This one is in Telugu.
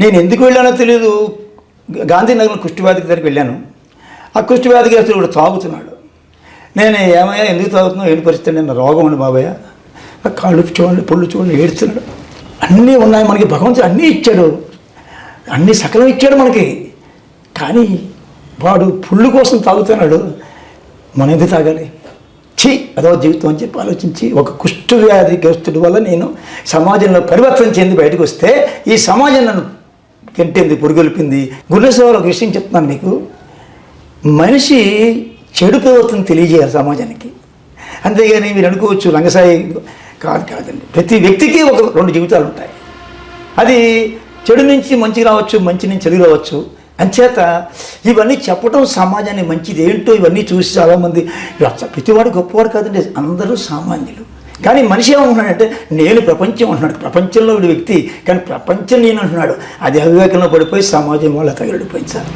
నేను ఎందుకు వెళ్ళానో తెలియదు గాంధీనగర్లో కుష్టివ్యాధి దగ్గరికి వెళ్ళాను. ఆ కుష్టివ్యాధికి అసలు కూడా తాగుతున్నాడు. నేను ఏమయ్యా ఎందుకు తాగుతున్నావు ఏంటి పరిస్థితి నేను రోగం ఉండి బాబయ్య. కాళ్ళు చూడండి పళ్ళు చూడండి ఏడుస్తున్నాడు. అన్నీ ఉన్నాయి మనకి భగవంతుడు అన్నీ ఇచ్చాడు. అన్నీ సకలం ఇచ్చాడు మనకి. కానీ వాడు పుళ్ళు కోసం తాగుతున్నాడు. మనం ఎందుకు తాగాలి? ఛీ అదో జీవితం అని చెప్పి ఆలోచించి ఒక కుష్ఠ వ్యాధిగ్రస్తుడి వల్ల నేను సమాజంలో పరివర్తన చెంది బయటకు వస్తే ఈ సమాజం నన్ను గెంటింది పురుగొల్పింది గురుసేవలో ఒక విషయం చెప్తున్నాను మీకు. మనిషి చెడు ప్రవర్తన తెలియజేయాలి సమాజానికి. అంతేగాని మీరు అనుకోవచ్చు రంగసాయి కాదు కాదండి. ప్రతి వ్యక్తికి ఒక రెండు జీవితాలు ఉంటాయి. అది చెడు నుంచి మంచి రావచ్చు మంచి నుంచి చెడు రావచ్చు. అంచేత ఇవన్నీ చెప్పడం సమాజాన్ని మంచిది ఏంటో ఇవన్నీ చూసి చాలామంది ప్రతివాడు గొప్పవాడు కాదండి. అందరూ సామాన్యులు. కానీ మనిషి ఏమంటున్నాడంటే నేను ప్రపంచం అంటున్నాడు. ప్రపంచంలో వీడి వ్యక్తి కానీ ప్రపంచం నేను అంటున్నాడు. అది అవివేకంలో పడిపోయి సమాజం వల్ల తగిలిపోయింది సార్.